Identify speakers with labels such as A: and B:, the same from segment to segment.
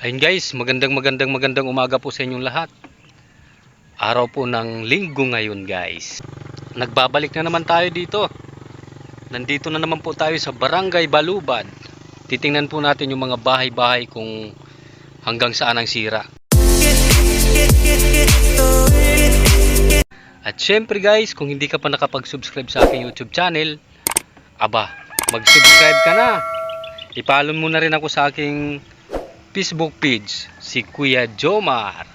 A: Ayun guys, magandang magandang magandang umaga po sa inyong lahat. Araw po ng linggo ngayon guys. Nagbabalik na naman tayo dito. Nandito na naman po tayo sa Barangay Balubad. Titingnan po natin yung mga bahay-bahay kung hanggang saan ang sira. At syempre guys, kung hindi ka pa nakapag-subscribe sa aking YouTube channel, aba, mag-subscribe ka na. Ipalon mo na rin ako sa aking Facebook page, si Kuya Jomar.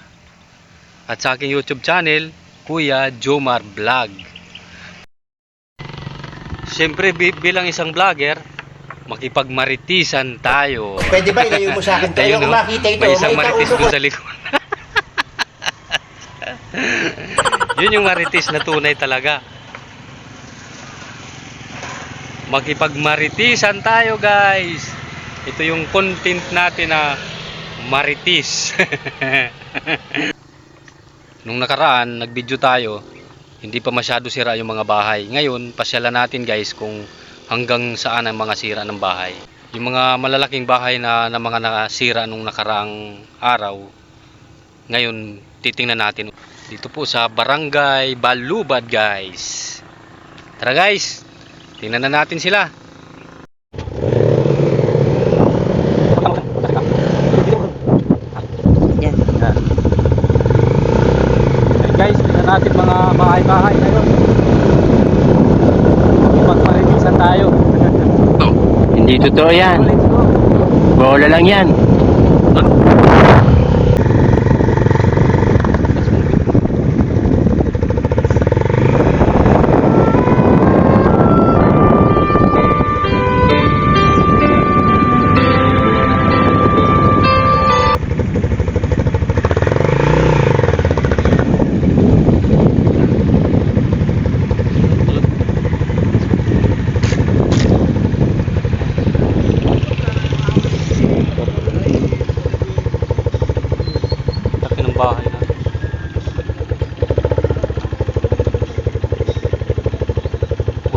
A: At sa aking YouTube channel, Kuya Jomar Vlog. Siyempre, bi- bilang isang vlogger, makipagmaritisan tayo.
B: Pwede ba ilayo mo sa akin? Tayo
A: no?
B: makita ito.
A: May isang maritis doon sa likod. Yun yung maritis na tunay talaga. Makipagmaritisan tayo guys. Ito yung content natin na maritis. Nung nakaraan, nag-video tayo, hindi pa masyado sira yung mga bahay. Ngayon, pasyalan natin guys kung hanggang saan ang mga sira ng bahay. Yung mga malalaking bahay na, na mga nasira nung nakaraang araw, ngayon titingnan natin dito po sa Barangay Balubad guys. Tara guys, tingnan na natin sila.
B: Yan.
A: Ayan guys, tingnan natin mga bahay-bahay ngayon. Magmaritisan tayo.
C: Hindi totoo yan. Bola lang yan.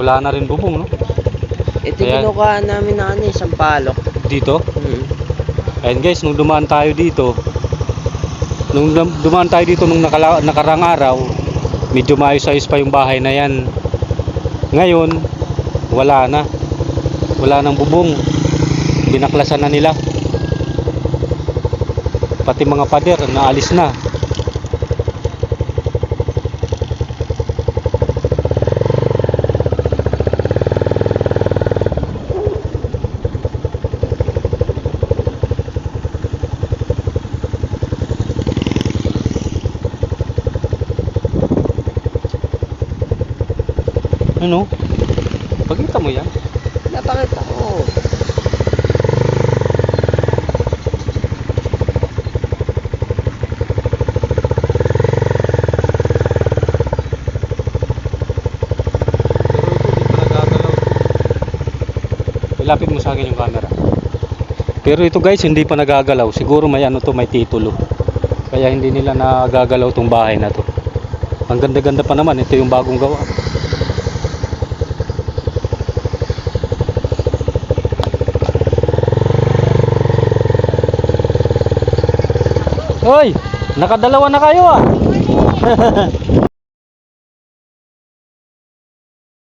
A: Wala na rin bubong, no?
B: Ito
A: Ayan.
B: kinukuha namin na ano, isang palok.
A: Dito.
B: Hmm.
A: Ayun guys, nung dumaan tayo dito, nung dum- dumaan tayo dito nung nakala- nakarang araw, medyo maayos-ayos pa yung bahay na yan. Ngayon, wala na. Wala nang bubong. Binaklasan na nila. Pati mga pader, naalis na. Ano? Pagkita mo yan?
B: Napakita ko.
A: Ilapit mo sa akin yung camera. Pero ito guys, hindi pa nagagalaw. Siguro may ano to, may titulo. Kaya hindi nila nagagalaw tong bahay na to. Ang ganda-ganda pa naman. Ito yung bagong gawa. Hoy! Nakadalawa na kayo ah!